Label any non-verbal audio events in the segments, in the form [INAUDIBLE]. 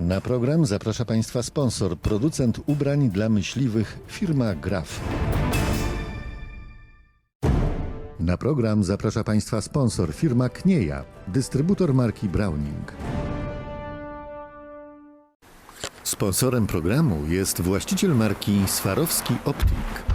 Na program zaprasza Państwa sponsor, producent ubrań dla myśliwych, firma Graf. Na program zaprasza Państwa sponsor, firma Knieja, dystrybutor marki Browning. Sponsorem programu jest właściciel marki Swarowski Optik. -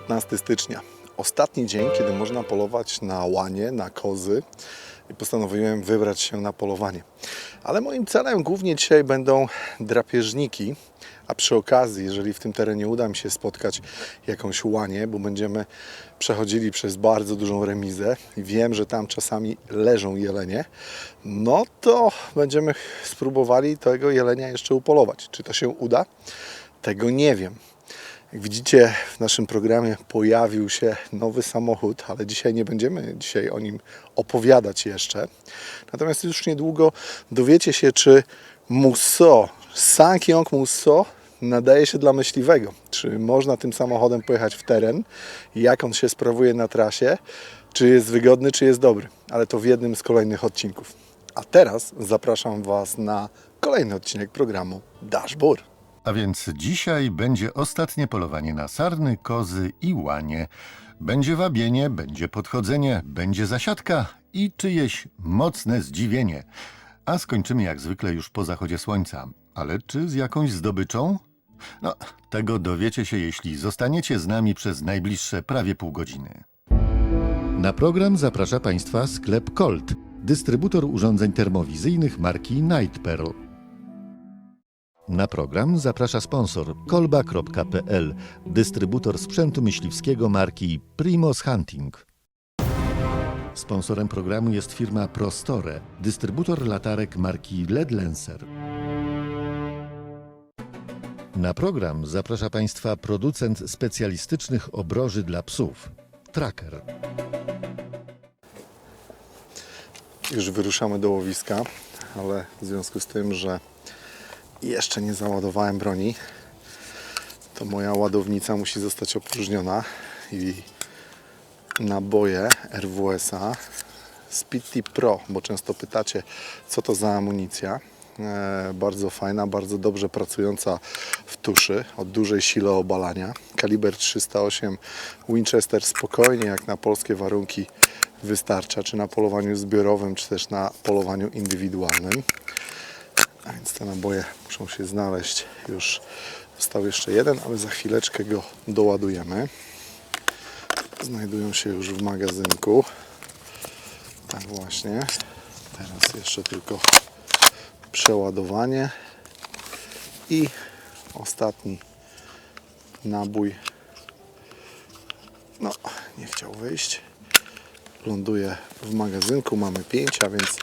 15 stycznia. Ostatni dzień, kiedy można polować na łanie, na kozy i postanowiłem wybrać się na polowanie. Ale moim celem głównie dzisiaj będą drapieżniki, a przy okazji, jeżeli w tym terenie uda mi się spotkać jakąś łanię, bo będziemy przechodzili przez bardzo dużą remizę i wiem, że tam czasami leżą jelenie, no to będziemy spróbowali tego jelenia jeszcze upolować. Czy to się uda? Tego nie wiem. Jak widzicie, w naszym programie pojawił się nowy samochód, ale dzisiaj nie będziemy dzisiaj o nim opowiadać jeszcze. Natomiast już niedługo dowiecie się, czy Musso, Sankyong Musso nadaje się dla myśliwego. Czy można tym samochodem pojechać w teren, jak on się sprawuje na trasie, czy jest wygodny, czy jest dobry. Ale to w jednym z kolejnych odcinków. A teraz zapraszam Was na kolejny odcinek programu Dashboard. A więc dzisiaj będzie ostatnie polowanie na sarny, kozy i łanie. Będzie wabienie, będzie podchodzenie, będzie zasiadka i czyjeś mocne zdziwienie. A skończymy jak zwykle już po zachodzie słońca. Ale czy z jakąś zdobyczą? No, tego dowiecie się, jeśli zostaniecie z nami przez najbliższe prawie pół godziny. Na program zaprasza Państwa sklep Colt, dystrybutor urządzeń termowizyjnych marki Night Pearl. Na program zaprasza sponsor kolba.pl, dystrybutor sprzętu myśliwskiego marki Primos Hunting. Sponsorem programu jest firma Prostore, dystrybutor latarek marki LED Lancer. Na program zaprasza Państwa producent specjalistycznych obroży dla psów Tracker. Już wyruszamy do łowiska, ale w związku z tym, że jeszcze nie załadowałem broni, to moja ładownica musi zostać opróżniona i naboje RWS-a Speedy Pro, bo często pytacie, co to za amunicja. E, bardzo fajna, bardzo dobrze pracująca w tuszy, o dużej sile obalania. Kaliber 308 Winchester spokojnie, jak na polskie warunki, wystarcza, czy na polowaniu zbiorowym, czy też na polowaniu indywidualnym. A więc te naboje muszą się znaleźć. Już został jeszcze jeden, ale za chwileczkę go doładujemy. Znajdują się już w magazynku. Tak właśnie. Teraz jeszcze tylko przeładowanie i ostatni nabój. No, nie chciał wyjść. Ląduje w magazynku. Mamy 5, a więc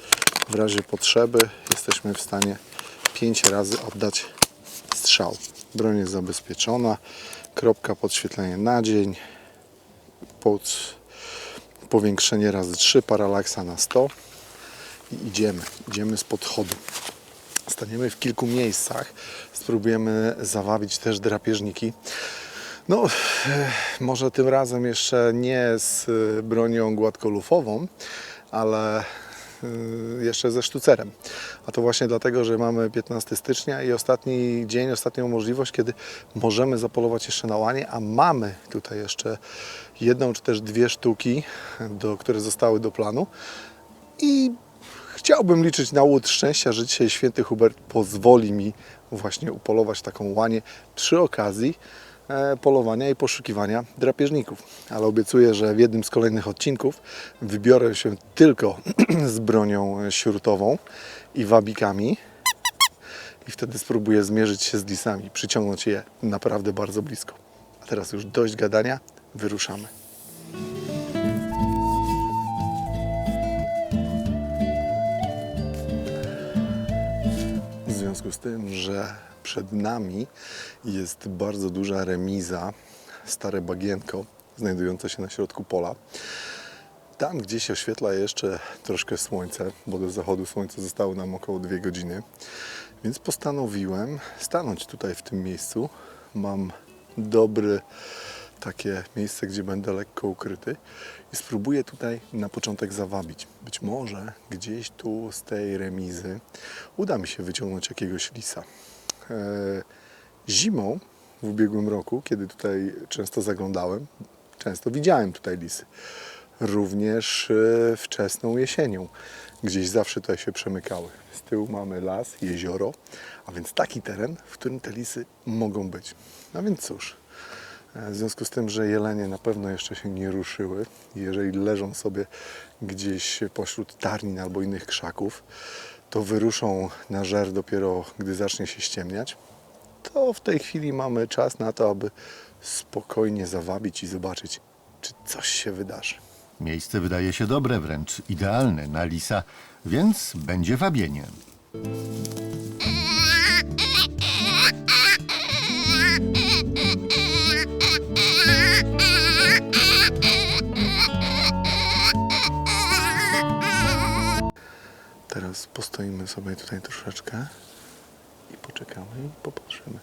w razie potrzeby jesteśmy w stanie 5 razy oddać strzał. Broń jest zabezpieczona. Kropka podświetlenie na dzień. Pod powiększenie razy 3, paralaksa na 100 i idziemy. Idziemy z podchodu. Staniemy w kilku miejscach. Spróbujemy zawabić też drapieżniki. No, e, może tym razem jeszcze nie z e, bronią gładkolufową, ale jeszcze ze sztucerem. A to właśnie dlatego, że mamy 15 stycznia i ostatni dzień, ostatnią możliwość, kiedy możemy zapolować jeszcze na łanie, a mamy tutaj jeszcze jedną czy też dwie sztuki, do, które zostały do planu. I Chciałbym liczyć na łód szczęścia, że dzisiaj święty Hubert pozwoli mi właśnie upolować taką łanię przy okazji polowania i poszukiwania drapieżników. Ale obiecuję, że w jednym z kolejnych odcinków wybiorę się tylko [CLEARS THROAT] z bronią śrutową i wabikami i wtedy spróbuję zmierzyć się z lisami, przyciągnąć je naprawdę bardzo blisko. A teraz już dość gadania, wyruszamy. W związku z tym, że przed nami jest bardzo duża remiza, stare bagienko, znajdujące się na środku pola. Tam gdzieś oświetla jeszcze troszkę słońce, bo do zachodu słońca zostało nam około 2 godziny. Więc postanowiłem stanąć tutaj w tym miejscu. Mam dobre takie miejsce, gdzie będę lekko ukryty i spróbuję tutaj na początek zawabić. Być może gdzieś tu z tej remizy uda mi się wyciągnąć jakiegoś lisa. E, Zimą w ubiegłym roku, kiedy tutaj często zaglądałem, często widziałem tutaj lisy. Również e, wczesną jesienią. Gdzieś zawsze tutaj się przemykały. Z tyłu mamy las, jezioro, a więc taki teren, w którym te lisy mogą być. No więc cóż, e, w związku z tym, że jelenie na pewno jeszcze się nie ruszyły, jeżeli leżą sobie gdzieś pośród tarnin albo innych krzaków, to wyruszą na żer dopiero gdy zacznie się ściemniać, to w tej chwili mamy czas na to, aby spokojnie zawabić i zobaczyć, czy coś się wydarzy. Miejsce wydaje się dobre, wręcz idealne na lisa, więc będzie wabienie. Teraz postoimy sobie tutaj troszeczkę i poczekamy i popatrzymy.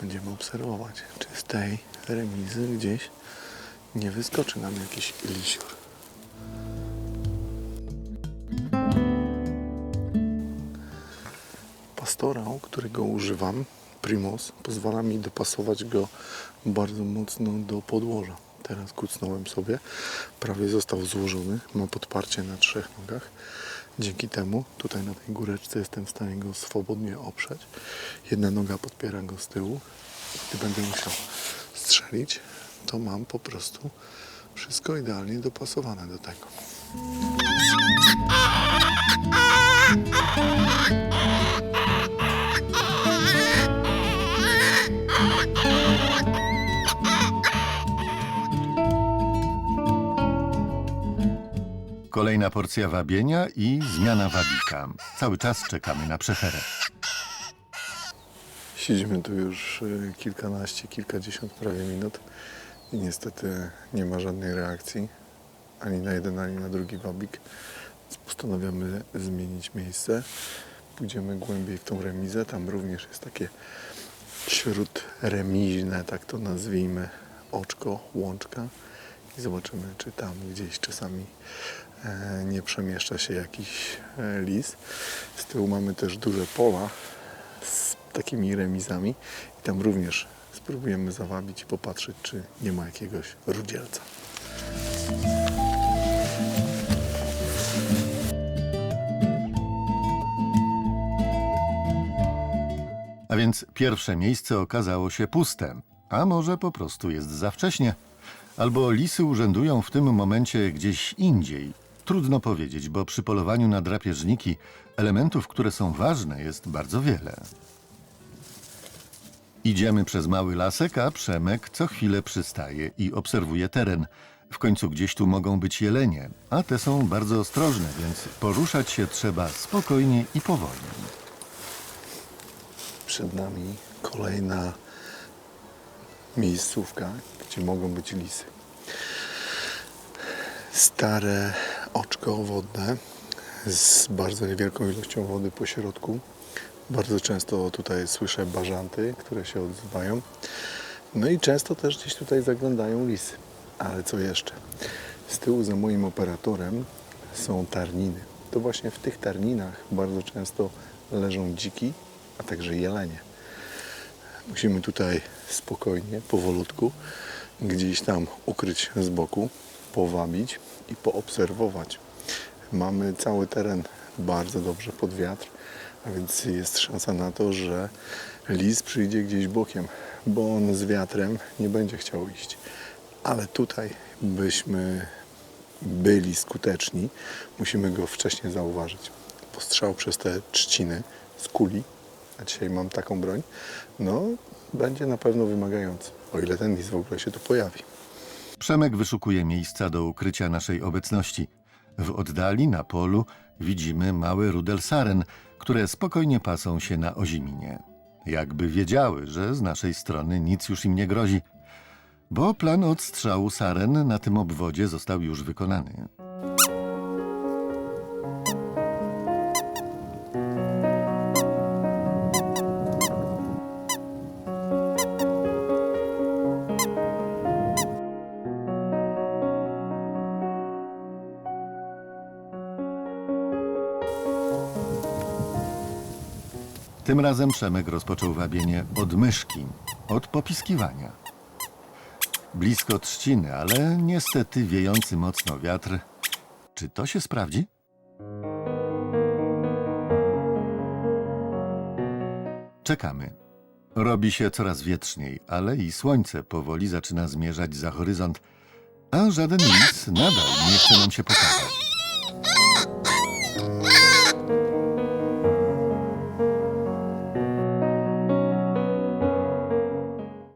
Będziemy obserwować, czy z tej remizy gdzieś nie wyskoczy nam jakiś lisiur. Pastorał, którego używam, Primus, pozwala mi dopasować go bardzo mocno do podłoża. Teraz kucnąłem sobie, prawie został złożony, ma podparcie na trzech nogach. Dzięki temu tutaj na tej góreczce jestem w stanie go swobodnie oprzeć. Jedna noga podpiera go z tyłu. Gdy będę musiał strzelić, to mam po prostu wszystko idealnie dopasowane do tego. Kolejna porcja wabienia i zmiana wabika. Cały czas czekamy na przecherę. Siedzimy tu już y, kilkanaście, kilkadziesiąt prawie minut i niestety nie ma żadnej reakcji ani na jeden, ani na drugi wabik. Więc postanawiamy zmienić miejsce. Pójdziemy głębiej w tą remizę. Tam również jest takie śródremiźne, tak to nazwijmy, oczko, łączka. I zobaczymy, czy tam gdzieś czasami nie przemieszcza się jakiś e, lis. Z tyłu mamy też duże pola z takimi remizami i tam również spróbujemy zawabić i popatrzeć, czy nie ma jakiegoś rudzielca. A więc pierwsze miejsce okazało się puste, a może po prostu jest za wcześnie. Albo lisy urzędują w tym momencie gdzieś indziej. Trudno powiedzieć, bo przy polowaniu na drapieżniki elementów, które są ważne, jest bardzo wiele. Idziemy przez mały lasek, a Przemek co chwilę przystaje i obserwuje teren. W końcu gdzieś tu mogą być jelenie, a te są bardzo ostrożne, więc poruszać się trzeba spokojnie i powoli. Przed nami kolejna miejscówka, gdzie mogą być lisy. Stare oczko wodne z bardzo niewielką ilością wody po środku. Bardzo często tutaj słyszę bażanty, które się odzywają. No i często też gdzieś tutaj zaglądają lisy. Ale co jeszcze? Z tyłu za moim operatorem są tarniny. To właśnie w tych tarninach bardzo często leżą dziki, a także jelenie. Musimy tutaj spokojnie, powolutku, gdzieś tam ukryć z boku, powabić i poobserwować. Mamy cały teren bardzo dobrze pod wiatr, a więc jest szansa na to, że lis przyjdzie gdzieś bokiem, bo on z wiatrem nie będzie chciał iść. Ale tutaj byśmy byli skuteczni, musimy go wcześniej zauważyć. Postrzał przez te trzciny z kuli, a dzisiaj mam taką broń, no będzie na pewno wymagający, o ile ten lis w ogóle się tu pojawi. Przemek wyszukuje miejsca do ukrycia naszej obecności. W oddali, na polu, widzimy małe rudel saren, które spokojnie pasą się na oziminie. Jakby wiedziały, że z naszej strony nic już im nie grozi, bo plan odstrzału saren na tym obwodzie został już wykonany. Razem Przemek rozpoczął wabienie od myszki, od popiskiwania. Blisko trzciny, ale niestety wiejący mocno wiatr. Czy to się sprawdzi? Czekamy. Robi się coraz wietrzniej, ale i słońce powoli zaczyna zmierzać za horyzont, a żaden lis nadal nie chce nam się pokazać.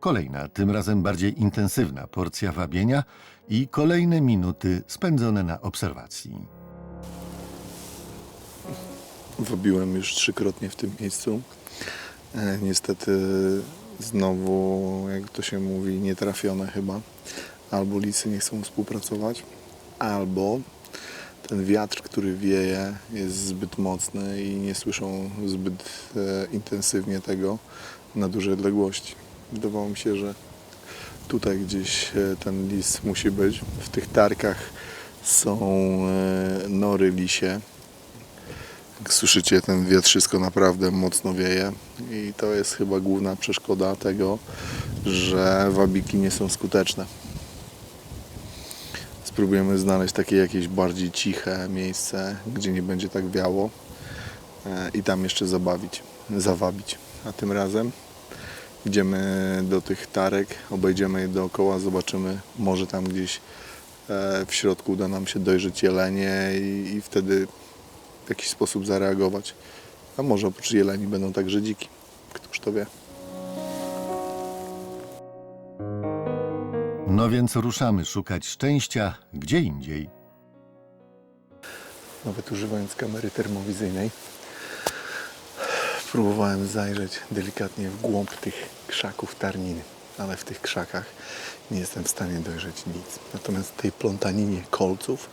Kolejna, tym razem bardziej intensywna porcja wabienia i kolejne minuty spędzone na obserwacji. Wabiłem już trzykrotnie w tym miejscu. E, niestety znowu, jak to się mówi, nietrafione chyba. Albo lisy nie chcą współpracować, albo ten wiatr, który wieje, jest zbyt mocny i nie słyszą zbyt e, intensywnie tego na duże odległości. Wydawało mi się, że tutaj gdzieś e, ten lis musi być. W tych tarkach są e, nory lisie. Jak słyszycie, ten wietrzysko naprawdę mocno wieje i to jest chyba główna przeszkoda tego, że wabiki nie są skuteczne. Spróbujemy znaleźć takie jakieś bardziej ciche miejsce, gdzie nie będzie tak wiało e, i tam jeszcze zabawić, zawabić. A tym razem idziemy do tych tarek, obejdziemy je dookoła, zobaczymy, może tam gdzieś e, w środku uda nam się dojrzeć jelenie i, i wtedy w jakiś sposób zareagować. A może oprócz jeleni będą także dziki. Któż to wie? No więc ruszamy szukać szczęścia gdzie indziej. Nawet używając kamery termowizyjnej próbowałem zajrzeć delikatnie w głąb tych krzaków tarniny, ale w tych krzakach nie jestem w stanie dojrzeć nic. Natomiast tej plątaninie kolców,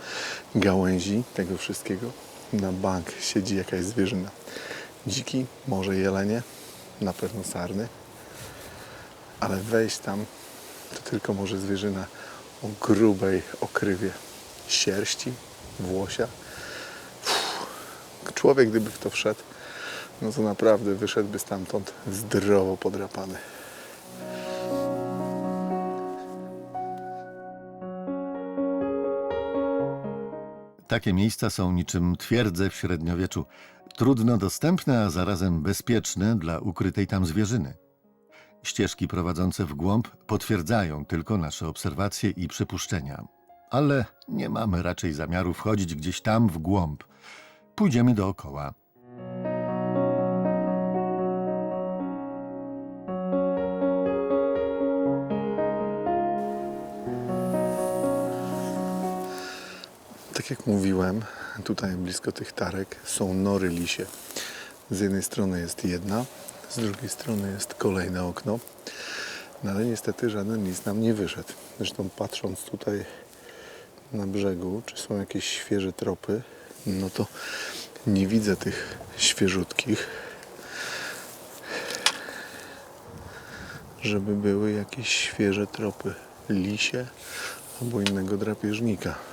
gałęzi, tego wszystkiego na bank siedzi jakaś zwierzyna. Dziki, może jelenie, na pewno sarny, ale wejść tam to tylko może zwierzyna o grubej okrywie sierści, włosia. Człowiek, gdyby w to wszedł, no to naprawdę wyszedłby stamtąd zdrowo podrapany. Takie miejsca są niczym twierdze w średniowieczu, trudno dostępne, a zarazem bezpieczne dla ukrytej tam zwierzyny. Ścieżki prowadzące w głąb potwierdzają tylko nasze obserwacje i przypuszczenia. Ale nie mamy raczej zamiaru wchodzić gdzieś tam w głąb. Pójdziemy dookoła. Tak jak mówiłem, tutaj blisko tych tarek są nory lisie. Z jednej strony jest jedna, z drugiej strony jest kolejne okno. No ale niestety żaden lis nam nie wyszedł. Zresztą patrząc tutaj na brzegu, czy są jakieś świeże tropy, no to nie widzę tych świeżutkich, żeby były jakieś świeże tropy lisie albo innego drapieżnika.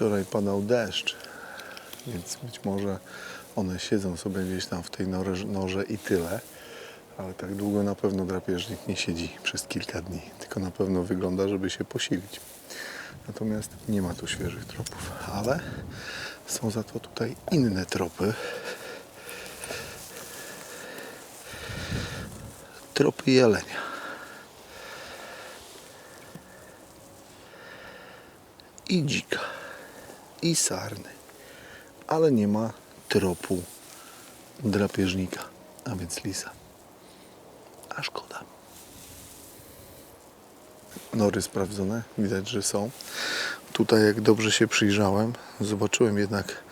Wczoraj padał deszcz, więc być może one siedzą sobie gdzieś tam w tej norze, norze i tyle. Ale tak długo na pewno drapieżnik nie siedzi przez kilka dni, tylko na pewno wygląda, żeby się posilić. Natomiast nie ma tu świeżych tropów, ale są za to tutaj inne tropy. Tropy jelenia. I dzika. I sarny. Ale nie ma tropu drapieżnika, a więc lisa. A szkoda. Nory sprawdzone, widać, że są. Tutaj, jak dobrze się przyjrzałem, zobaczyłem jednak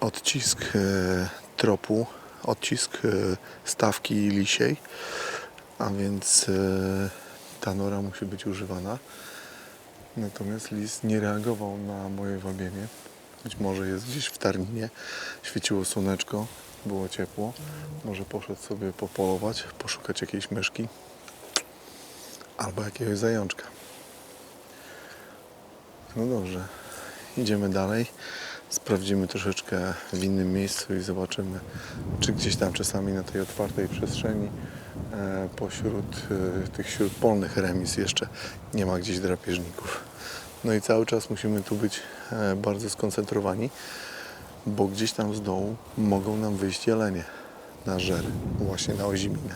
odcisk e, tropu, odcisk e, stawki lisiej, a więc e, ta nora musi być używana. Natomiast lis nie reagował na moje wabienie. Być może jest gdzieś w Tarninie, świeciło słoneczko, było ciepło. Może poszedł sobie popolować, poszukać jakiejś myszki albo jakiegoś zajączka. No dobrze, idziemy dalej. Sprawdzimy troszeczkę w innym miejscu i zobaczymy, czy gdzieś tam czasami na tej otwartej przestrzeni pośród e, tych śródpolnych remis jeszcze nie ma gdzieś drapieżników. No i cały czas musimy tu być e, bardzo skoncentrowani, bo gdzieś tam z dołu mogą nam wyjść jelenie na żery, właśnie na oziminę.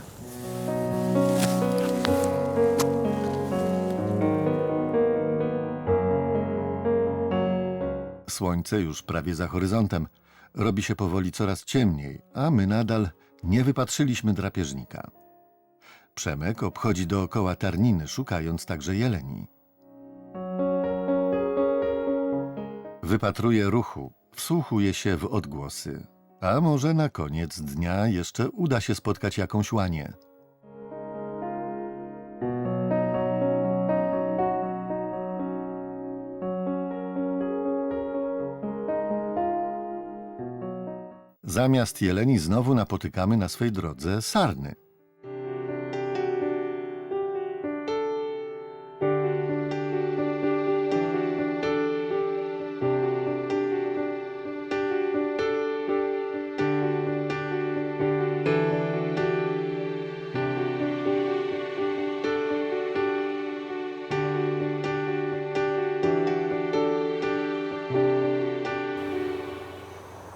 Słońce już prawie za horyzontem. Robi się powoli coraz ciemniej, a my nadal nie wypatrzyliśmy drapieżnika. Przemek obchodzi dookoła tarniny, szukając także jeleni. Wypatruje ruchu, wsłuchuje się w odgłosy. A może na koniec dnia jeszcze uda się spotkać jakąś łanię. Zamiast jeleni znowu napotykamy na swej drodze sarny.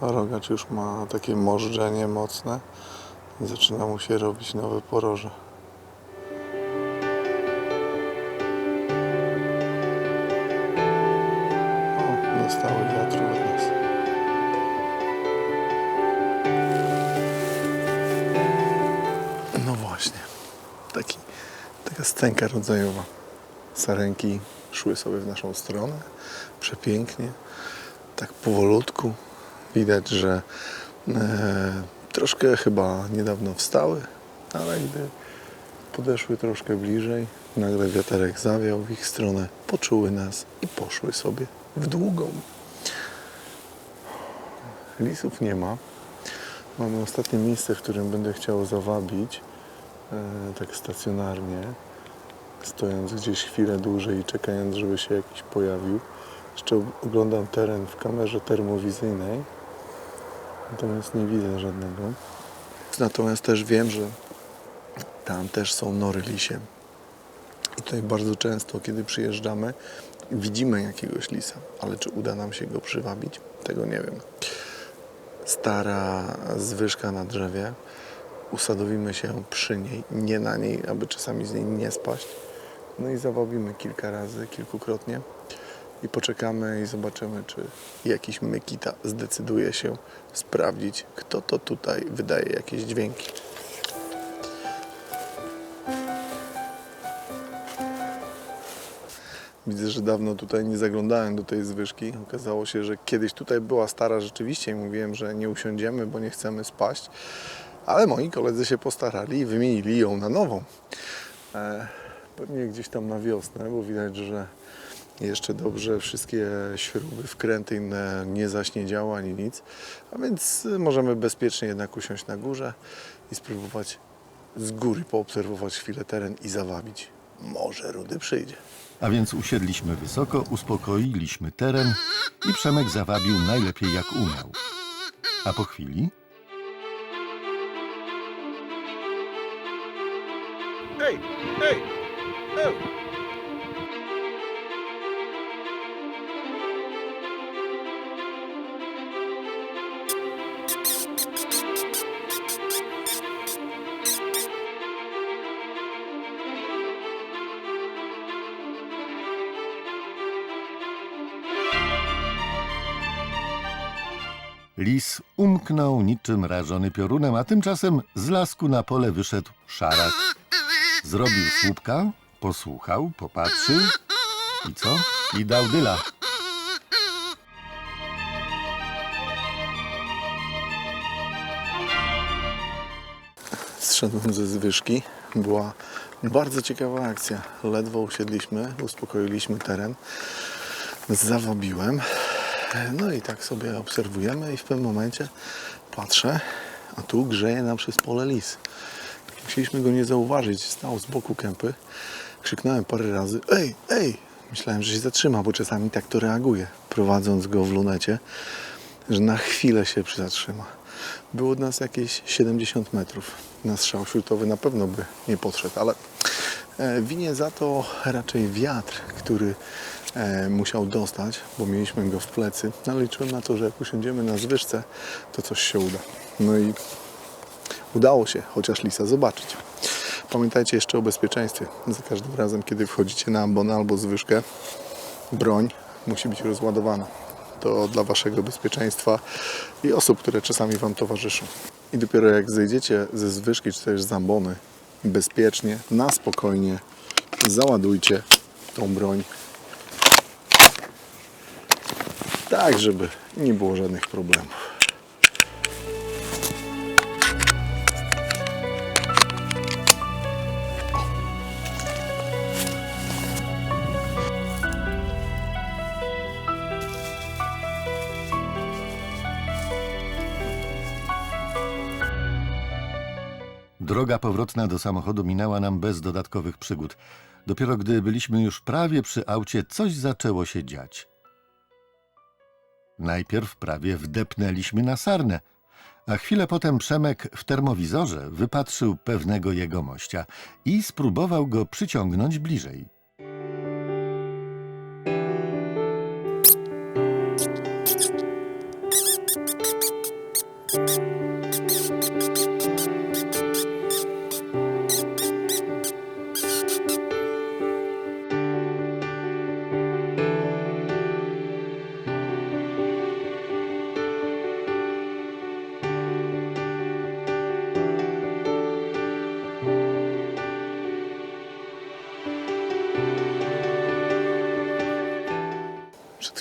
Rogacz już ma takie możdżenie mocne. Zaczyna mu się robić nowe poroże. O, dostały wiatru od nas. No właśnie. Taka scenka rodzajowa. Sarenki szły sobie w naszą stronę. Przepięknie. Tak powolutku. Widać, że e, troszkę chyba niedawno wstały, ale gdy podeszły troszkę bliżej, nagle wiaterek zawiał w ich stronę, poczuły nas i poszły sobie w długą. Lisów nie ma. Mamy ostatnie miejsce, w którym będę chciał zawabić, e, tak stacjonarnie, stojąc gdzieś chwilę dłużej i czekając, żeby się jakiś pojawił. Jeszcze oglądam teren w kamerze termowizyjnej, natomiast nie widzę żadnego. Natomiast też wiem, że tam też są nory lisie. I tutaj bardzo często, kiedy przyjeżdżamy, widzimy jakiegoś lisa, ale czy uda nam się go przywabić, tego nie wiem. Stara zwyżka na drzewie, usadowimy się przy niej, nie na niej, aby czasami z niej nie spaść. No i zawabimy kilka razy, kilkukrotnie i poczekamy i zobaczymy, czy jakiś mykita zdecyduje się sprawdzić, kto to tutaj wydaje jakieś dźwięki. Widzę, że dawno tutaj nie zaglądałem do tej zwyżki. Okazało się, że kiedyś tutaj była stara rzeczywiście i mówiłem, że nie usiądziemy, bo nie chcemy spaść. Ale moi koledzy się postarali i wymienili ją na nową. E, pewnie gdzieś tam na wiosnę, bo widać, że jeszcze dobrze wszystkie śruby, wkręty inne nie zaśniedziały ani nic. A więc y, możemy bezpiecznie jednak usiąść na górze i spróbować z góry poobserwować chwilę teren i zawabić. Może rudy przyjdzie. A więc usiedliśmy wysoko, uspokoiliśmy teren i Przemek zawabił najlepiej jak umiał. A po chwili Hej, hej, hej! Lis umknął niczym rażony piorunem, a tymczasem z lasku na pole wyszedł szarak. Zrobił słupka, posłuchał, popatrzył i co? I dał dyla. Zszedłem ze zwyżki. Była bardzo ciekawa akcja. Ledwo usiedliśmy, uspokoiliśmy teren. Zawabiłem. No i tak sobie obserwujemy i w pewnym momencie patrzę, a tu grzeje nam przez pole lis. Musieliśmy go nie zauważyć. Stał z boku kępy. Krzyknąłem parę razy, ej, ej! Myślałem, że się zatrzyma, bo czasami tak to reaguje. Prowadząc go w lunecie, że na chwilę się zatrzyma. Było od nas jakieś 70 metrów. Na strzał śrutowy na pewno by nie podszedł, ale e, winie za to raczej wiatr, który musiał dostać, bo mieliśmy go w plecy. Ale liczyłem na to, że jak usiądziemy na zwyżce, to coś się uda. No i udało się, chociaż lisa zobaczyć. Pamiętajcie jeszcze o bezpieczeństwie. Za każdym razem, kiedy wchodzicie na ambon albo zwyżkę, broń musi być rozładowana. To dla Waszego bezpieczeństwa i osób, które czasami Wam towarzyszą. I dopiero jak zejdziecie ze zwyżki czy też z ambony, bezpiecznie, na spokojnie załadujcie tą broń. Tak, żeby nie było żadnych problemów. Droga powrotna do samochodu minęła nam bez dodatkowych przygód. Dopiero gdy byliśmy już prawie przy aucie, coś zaczęło się dziać. Najpierw prawie wdepnęliśmy na sarnę, a chwilę potem Przemek w termowizorze wypatrzył pewnego jegomościa i spróbował go przyciągnąć bliżej.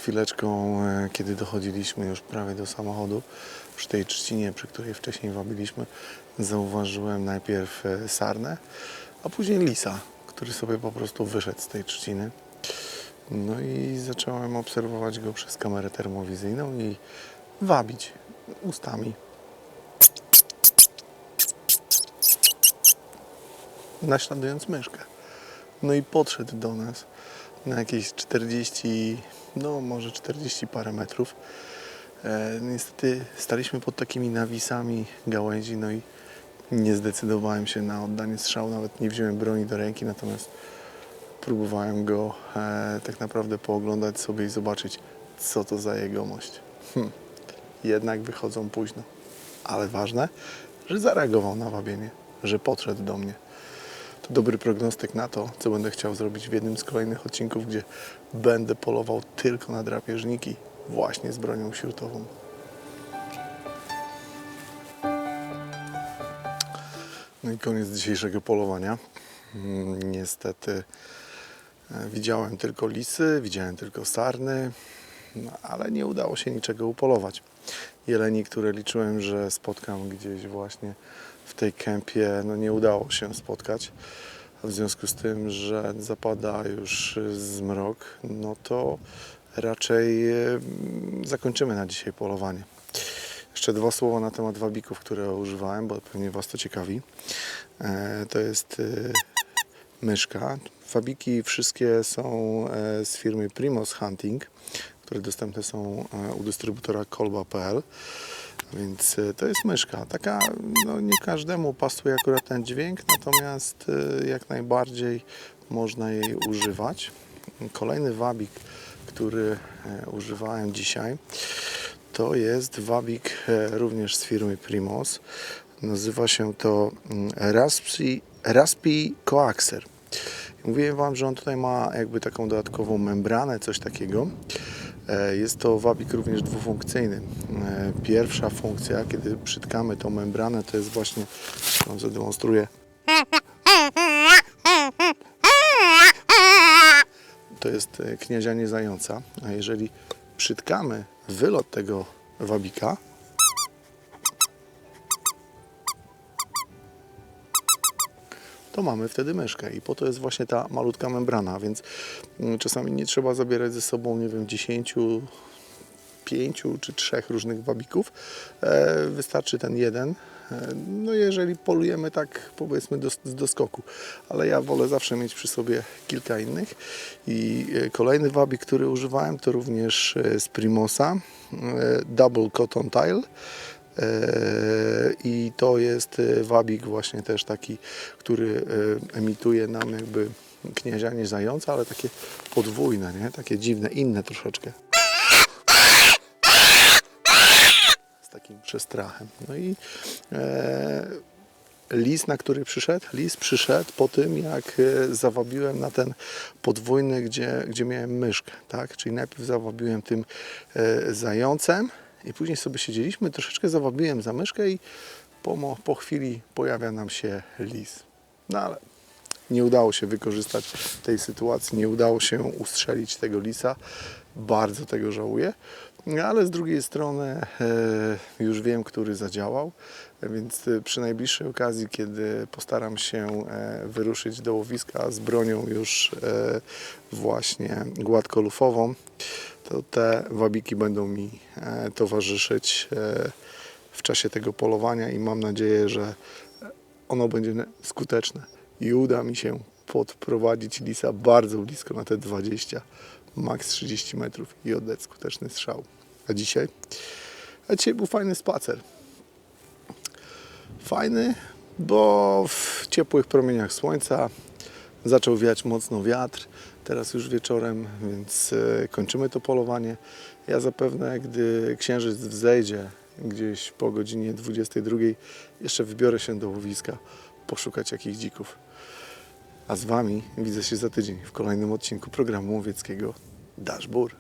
Chwileczką, e, kiedy dochodziliśmy już prawie do samochodu, przy tej trzcinie, przy której wcześniej wabiliśmy, zauważyłem najpierw e, sarnę, a później lisa, który sobie po prostu wyszedł z tej trzciny. No i zacząłem obserwować go przez kamerę termowizyjną i wabić ustami. Naśladując myszkę. No i podszedł do nas na jakieś 40, no może 40 parę metrów. E, niestety staliśmy pod takimi nawisami gałęzi, no i nie zdecydowałem się na oddanie strzału, nawet nie wziąłem broni do ręki, natomiast próbowałem go e, tak naprawdę pooglądać sobie i zobaczyć, co to za jegomość. Hm. Jednak wychodzą późno, ale ważne, że zareagował na wabienie, że podszedł do mnie dobry prognostyk na to, co będę chciał zrobić w jednym z kolejnych odcinków, gdzie będę polował tylko na drapieżniki właśnie z bronią śrutową. No i koniec dzisiejszego polowania. Mm, Niestety e, widziałem tylko lisy, widziałem tylko sarny, no, ale nie udało się niczego upolować. Jeleni, które liczyłem, że spotkam gdzieś właśnie w tej kępie, no nie udało się spotkać. W związku z tym, że zapada już zmrok, no to raczej e, zakończymy na dzisiaj polowanie. Jeszcze dwa słowa na temat wabików, które używałem, bo pewnie Was to ciekawi. E, To jest e, myszka. Wabiki wszystkie są e, z firmy Primos Hunting, które dostępne są u dystrybutora kolba.pl. Więc e, to jest myszka. Taka, no nie każdemu pasuje akurat ten dźwięk, natomiast e, jak najbardziej można jej używać. Kolejny wabik, który e, używałem dzisiaj, to jest wabik również z firmy Primos. Nazywa się to mm, Raspi, Raspi Coaxer. Mówiłem Wam, że on tutaj ma jakby taką dodatkową membranę, coś takiego. E, Jest to wabik również dwufunkcyjny. E, Pierwsza funkcja, kiedy przytkamy tą membranę, to jest właśnie, wam zademonstruję, to jest e, kniezianie zająca. A jeżeli przytkamy wylot tego wabika, to mamy wtedy myszkę i po to jest właśnie ta malutka membrana, więc mm, czasami nie trzeba zabierać ze sobą, nie wiem, 10, pięciu czy trzech różnych wabików. E, wystarczy ten jeden. E, no jeżeli polujemy tak powiedzmy do, do skoku, ale ja wolę zawsze mieć przy sobie kilka innych. I e, kolejny wabik, który używałem to również z Primosa Double Cotton Tile. E, I to jest e, wabik właśnie też taki, który e, emituje nam jakby kniezianie zająca, ale takie podwójne, nie? takie dziwne, inne troszeczkę. Z takim przestrachem. No i e, lis, na który przyszedł? Lis przyszedł po tym, jak zawabiłem na ten podwójny, gdzie, gdzie miałem myszkę, tak? Czyli najpierw zawabiłem tym e, zającem i później sobie siedzieliśmy, troszeczkę zawabiłem za myszkę i po, po chwili pojawia nam się lis. No ale nie udało się wykorzystać tej sytuacji, nie udało się ustrzelić tego lisa. Bardzo tego żałuję. Ale z drugiej strony e, już wiem, który zadziałał, więc e, przy najbliższej okazji, kiedy postaram się e, wyruszyć do łowiska z bronią już właśnie gładkolufową, to te wabiki będą mi e, towarzyszyć e, w czasie tego polowania i mam nadzieję, że ono będzie ne- skuteczne i uda mi się podprowadzić lisa bardzo blisko na te 20, maks 30 metrów i oddać skuteczny strzał. A dzisiaj? A dzisiaj był fajny spacer. Fajny, bo w ciepłych promieniach słońca zaczął wiać mocno wiatr. Teraz już wieczorem, więc e, kończymy to polowanie. Ja zapewne, gdy księżyc wzejdzie gdzieś po godzinie 22, jeszcze wybiorę się do łowiska poszukać jakichś dzików. A z Wami widzę się za tydzień w kolejnym odcinku programu łowieckiego Dashbur.